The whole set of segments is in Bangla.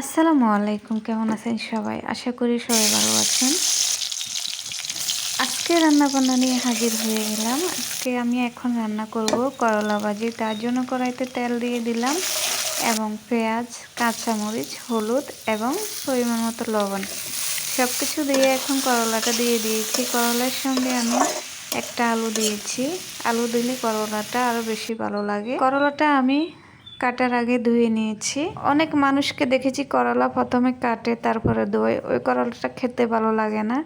আসসালামু আলাইকুম, কেমন আছেন সবাই? আশা করি সবাই ভালো আছেন। আজকে রান্না বান্না নিয়ে হাজির হয়ে গেলাম। আজকে আমি এখন রান্না করব করলা ভাজি। তার জন্য কড়াইতে তেল দিয়ে দিলাম এবং পেঁয়াজ, কাঁচামরিচ, হলুদ এবং পরিমাণ মতো লবণ। সব কিছু দিয়ে এখন করলাটা দিয়ে দিয়েছি। করলার সঙ্গে আমি একটা আলু দিয়েছি। আলু দিলে করলাটা আরও বেশি ভালো লাগে। করলাটা আমি কাটার আগে ধুয়ে নিয়েছি। অনেক মানুষকে দেখেছি করলা প্রথমে কাটে, তারপরে ধোয়। ওই করলাটা খেতে ভালো লাগে না।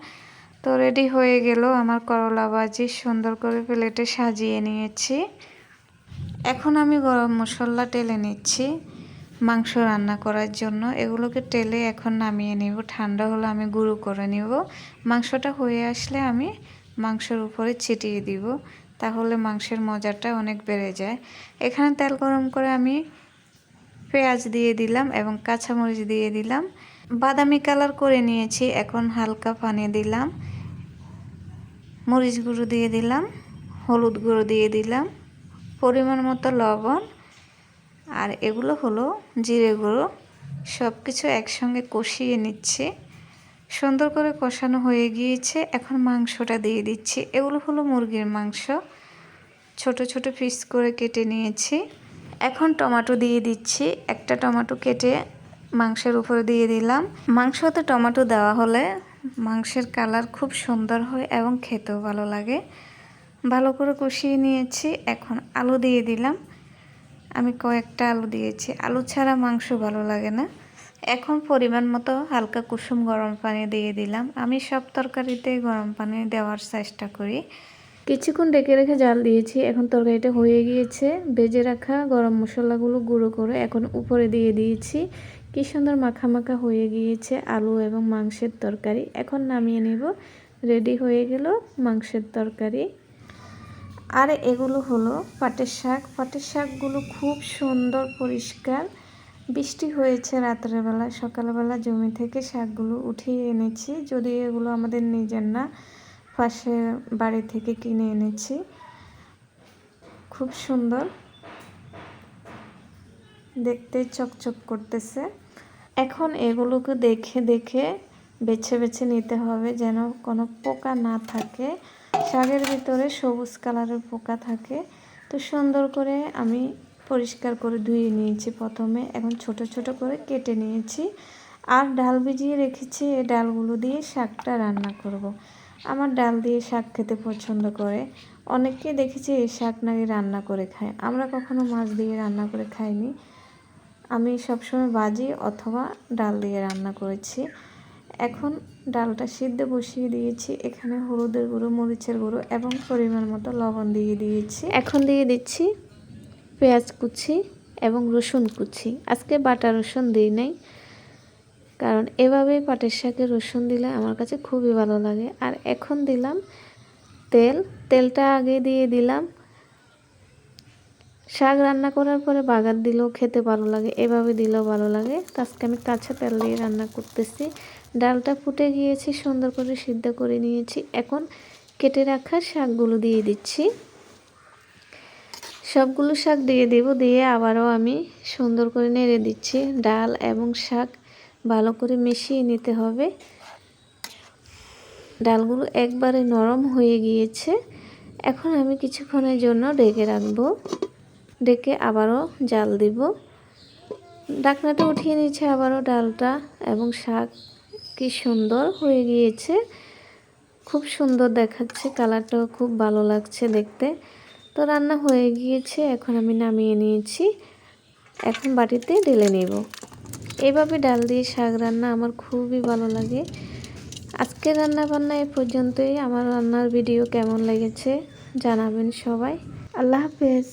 তো রেডি হয়ে গেল আমার করলা ভাজি। সুন্দর করে প্লেটে সাজিয়ে নিয়েছি। এখন আমি গরম মশলা টেলে নিচ্ছি মাংস রান্না করার জন্য। এগুলোকে টেলে এখন নামিয়ে নিব। ঠান্ডা হলে আমি গুঁড়ো করে নিব। মাংসটা হয়ে আসলে আমি মাংসের উপরে ছিটিয়ে দিব। তাহলে মাংসের মজাটা অনেক বেড়ে যায়। এখানে তেল গরম করে আমি পেঁয়াজ দিয়ে দিলাম এবং কাঁচামরিচ দিয়ে দিলাম। বাদামি কালার করে নিয়েছি, এখন হালকা পানি দিলাম। মরিচ গুঁড়ো দিয়ে দিলাম, হলুদ গুঁড়ো দিয়ে দিলাম, পরিমাণ মতো লবণ, আর এগুলো হলো জিরে গুঁড়ো। সব কিছু একসঙ্গে কষিয়ে নিচ্ছে। সুন্দর করে কষানো হয়ে গিয়েছে, এখন মাংসটা দিয়ে দিচ্ছি। এগুলো হলো মুরগির মাংস। ছোট ছোট পিস করে কেটে নিয়েছি। এখন টমেটো দিয়ে দিচ্ছি। একটা টমেটো কেটে মাংসের উপরে দিয়ে দিলাম। মাংসতে টমেটো দেওয়া হলে মাংসের কালার খুব সুন্দর হয় এবং খেতেও ভালো লাগে। ভালো করে কষিয়ে নিয়েছি। এখন আলু দিয়ে দিলাম। আমি কয়েকটা আলু দিয়েছি। আলু ছাড়া মাংস ভালো লাগে না। এখন পরিমাণ মতো হালকা কুসুম গরম পানি দিয়ে দিলাম। আমি সব তরকারিতেই গরম পানি দেওয়ার চেষ্টা করি। কিছুক্ষণ ডেকে রেখে জাল দিয়েছি। এখন তরকারিটা হয়ে গিয়েছে। বেজে রাখা গরম মশলাগুলো গুঁড়ো করে এখন উপরে দিয়ে দিয়েছি। কি সুন্দর মাখা হয়ে গিয়েছে আলু এবং মাংসের তরকারি। এখন নামিয়ে নিব। রেডি হয়ে গেল মাংসের তরকারি। আর এগুলো হলো পাটের শাক। পাটের শাকগুলো খুব সুন্দর পরিষ্কার। বৃষ্টি হয়েছে রাত্রেবেলা। সকালবেলা জমি থেকে শাকগুলো উঠিয়ে এনেছি। যদি এগুলো আমাদের নিজের না। পাশে বাড়ি থেকে কিনে এনেছি। খুব সুন্দর। দেখতে চকচক করতেছে। এখন এগুলোকে দেখে দেখে বেছে বেছে নিতে হবে যেন কোনো পোকা না থাকে। শাকের ভিতরে সবুজ কালারের পোকা থাকে। তো সুন্দর করে আমি পরিষ্কার করে ধুয়ে নিয়েছি প্রথমে। এখন ছোট ছোট করে কেটে নিয়েছি। আর ডাল ভিজিয়ে রেখেছি। এই ডালগুলো দিয়ে শাকটা রান্না করব। আমার ডাল দিয়ে শাক খেতে পছন্দ করে। অনেককে দেখেছি এই শাক নাকি রান্না করে খায়। আমরা কখনো মাছ দিয়ে রান্না করে খাইনি। আমি সবসময় বাজি অথবা ডাল দিয়ে রান্না করেছি। এখন ডালটা সিদ্ধ বসিয়ে দিয়েছি। এখানে হলুদের গুঁড়ো, মরিচের গুঁড়ো এবং পরিমাণ মতো লবণ দিয়ে দিয়েছি। এখন দিয়ে দিচ্ছি পেঁয়াজ কুচি এবং রসুন কুচি। আজকে বাটা রসুন দিই নাই। কারণ এভাবেই পাটের শাকে রসুন দিলে আমার কাছে খুবই ভালো লাগে। আর এখন দিলাম তেল। তেলটা আগে দিয়ে দিলাম। শাক রান্না করার পরে বাগার দিলেও খেতে ভালো লাগে, এভাবে দিলেও ভালো লাগে। আজকে আমি কাঁচা তেল দিয়ে রান্না করতেছি। ডালটা ফুটে গিয়েছি, সুন্দর করে সিদ্ধ করে নিয়েছি। এখন কেটে রাখা শাকগুলো দিয়ে দিচ্ছি। সবগুলো শাক দিয়ে দেব, দিয়ে আবারও আমি সুন্দর করে নেড়ে দিচ্ছি। ডাল এবং শাক ভালো করে মিশিয়ে নিতে হবে। ডালগুলো একবারে নরম হয়ে গিয়েছে। এখন আমি কিছুক্ষণের জন্য ডেকে রাখব। ডেকে আবারও জাল দিব। ডাকনাটা উঠিয়ে নিচ্ছে আবারও ডালটা এবং শাক কি সুন্দর হয়ে গিয়েছে। খুব সুন্দর দেখাচ্ছে, কালারটাও খুব ভালো লাগছে দেখতে। তো রান্না হয়ে গিয়েছে, এখন আমি নামিয়ে নিয়েছি। এখন বাটিতে ঢেলে নেব। এইভাবে ডাল দিয়ে শাক রান্না আমার খুবই ভালো লাগে। আজকে রান্না বান্না এ পর্যন্তই। আমার রান্নার ভিডিও কেমন লেগেছে জানাবেন সবাই। আল্লাহ হাফেজ।